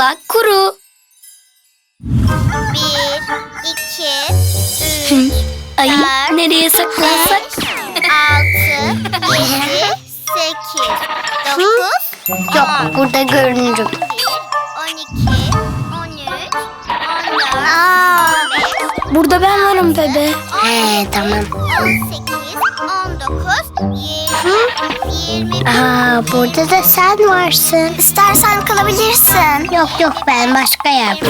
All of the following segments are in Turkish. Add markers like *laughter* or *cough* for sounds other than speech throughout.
ıslak kuru. Bir, iki, üç, Ay Dört, nereye saklansak? altı, yedi, sekiz, dokuz, Yok on. burada görünürüm. On iki, on üç, on dört, Aa. on beş, Burada ben varım bebe. He tamam. on sekiz, Aa burada da sen varsın. İstersen kalabilirsin. Yok yok ben başka yer.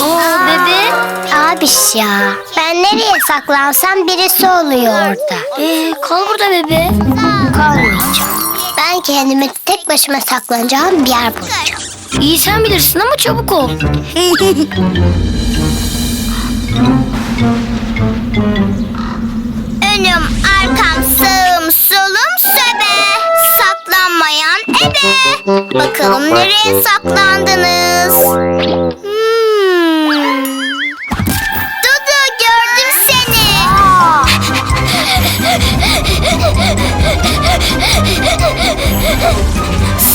Oo bebe. Abiş ya. Ben nereye saklansam birisi oluyor orada. Ee, kal burada bebe. Kalmayacağım. Ben kendime tek başıma saklanacağım bir yer bulacağım. İyi sen bilirsin ama çabuk ol. *laughs* Önüm, arkam, sağım, solum, söbe. Saklanmayan ebe. Bakalım nereye saklandınız? Hmm. Gördüm seni.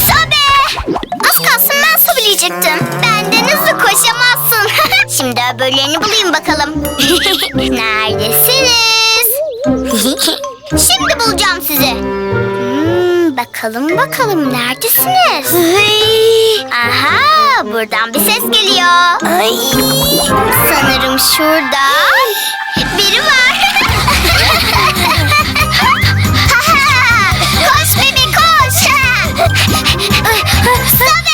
Sobe. Az kalsın ben sobeleyecektim. Benden hızlı koşamazsın. Şimdi öbürlerini bulayım bakalım. *laughs* Neredesiniz? *laughs* Şimdi bulacağım sizi. Hmm, bakalım bakalım neredesiniz? Aha buradan bir ses geliyor. Ay. Sanırım şurada biri var. *laughs* koş bebi koş. Sabe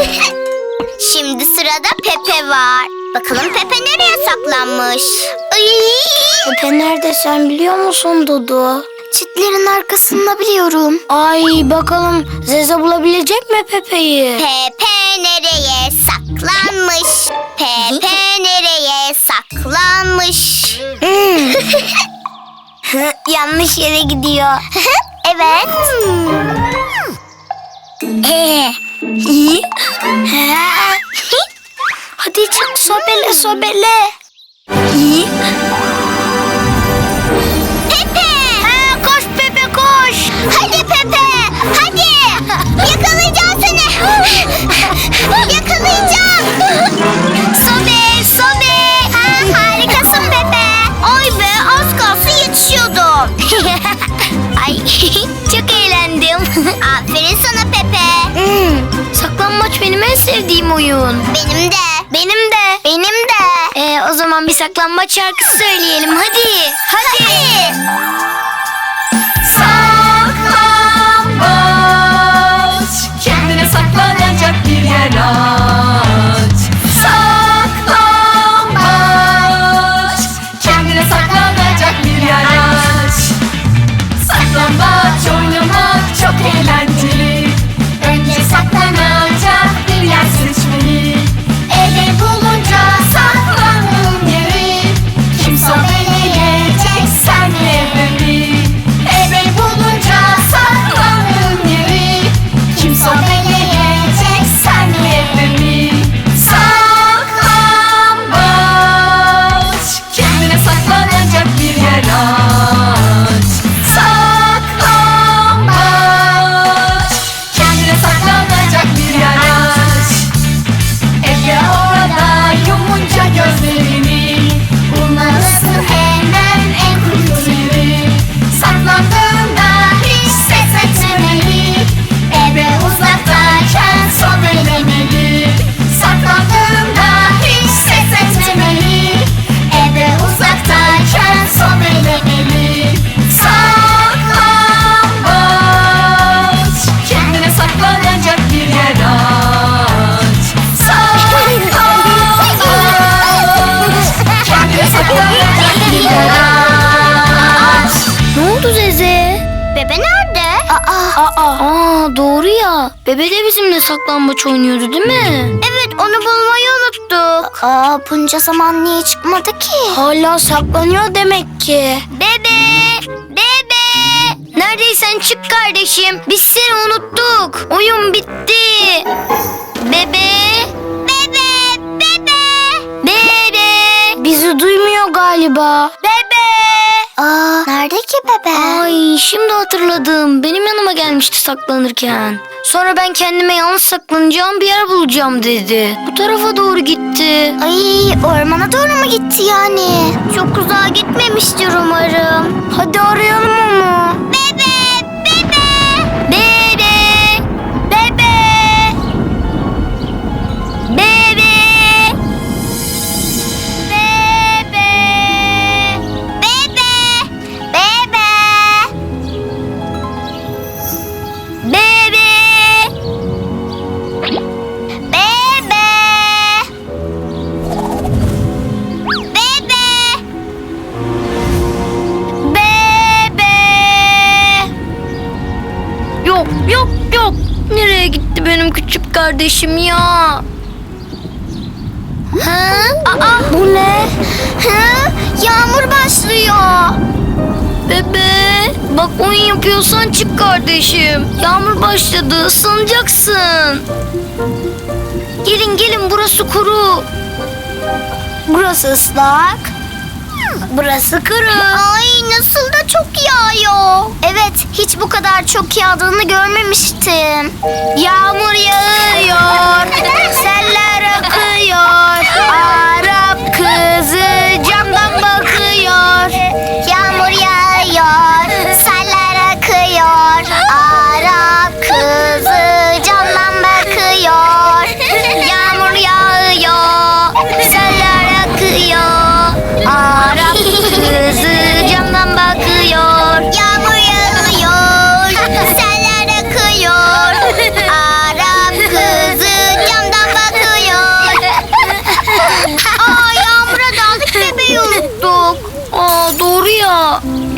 *laughs* Şimdi sırada Pepe var. Bakalım Pepe nereye saklanmış? Ay. Pepe nerede sen biliyor musun Dudu? Çitlerin arkasında biliyorum. Ay bakalım Zeze bulabilecek mi Pepe'yi? Pepe nereye saklanmış? Pepe nereye saklanmış? *laughs* Yanlış yere gidiyor. *laughs* evet. Ee, iyi. Hadi çık sobele sobele. İyi. Benim en sevdiğim oyun. Benim de. Benim de. Benim de. Ee, o zaman bir saklanmaç şarkısı söyleyelim hadi. Hadi. Saklambaç Kendine saklanacak bir yer aç Aa, aa doğru ya. Bebe de bizimle saklambaç oynuyordu değil mi? Evet onu bulmayı unuttuk. Aa bunca zaman niye çıkmadı ki? Hala saklanıyor demek ki. Bebe! Bebe! Neredeysen çık kardeşim. Biz seni unuttuk. Oyun bitti. Bebe. Bebe! Bebe! Bebe. Bizi duymuyor galiba. Bebe! Aa, nerede ki bebe? Ay şimdi hatırladım. Benim yanıma gelmişti saklanırken. Sonra ben kendime yalnız saklanacağım bir yer bulacağım dedi. Bu tarafa doğru gitti. Ay ormana doğru mu gitti yani? Çok uzağa gitmemiştir umarım. Hadi arayalım onu. Kardeşim ya? Ha? Aa, bu ne? Ha? Yağmur başlıyor. Bebe bak oyun yapıyorsan çık kardeşim. Yağmur başladı ıslanacaksın. Gelin gelin burası kuru. Burası ıslak. Burası kuru. Ay nasıl da çok yağıyor. Evet hiç bu kadar çok yağdığını görmemiştim. Yağmur yağıyor, seller akıyor. Arap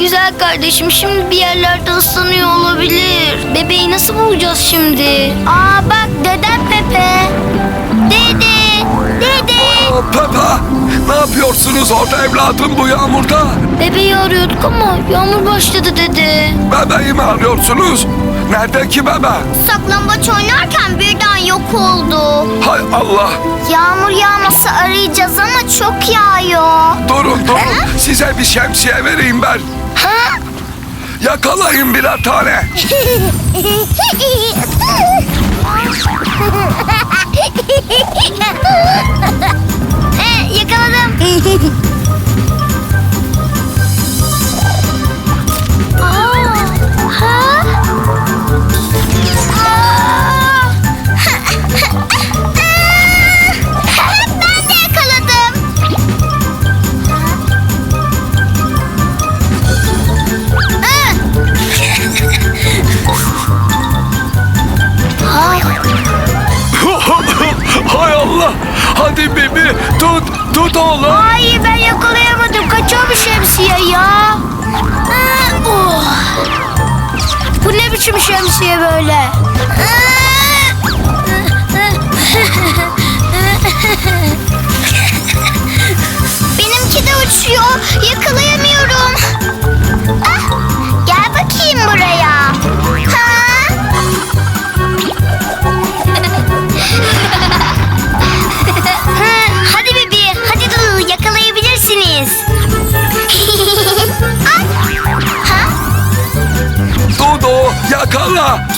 Güzel kardeşim şimdi bir yerlerde ıslanıyor olabilir. Bebeği nasıl bulacağız şimdi? Aa bak dedem Pepe. Dede, dede. Aa, Peppa, ne yapıyorsunuz orada evladım bu yağmurda? Bebeği arıyorduk ama yağmur başladı dede. Bebeği mi arıyorsunuz? Nerede ki bebe? Saklambaç oynarken birden yok oldu. Hay Allah! Yağmur yağmasa arayacağız ama çok yağıyor. Durun durun, size bir şemsiye vereyim ben. Yakalayın birer tane. *laughs* tut oğlum. Ay ben yakalayamadım. Kaçıyor bir şemsiye ya. Oh. Bu ne biçim şemsiye böyle? Benimki de uçuyor. Yakalayamıyorum. Ah, gel bakayım buraya.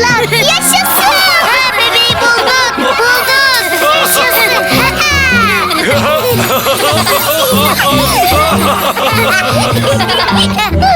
çocuklar. Yaşasın. Ha, bebeği bulduk. Bulduk. Yaşasın. Ha, *laughs* *laughs* ha.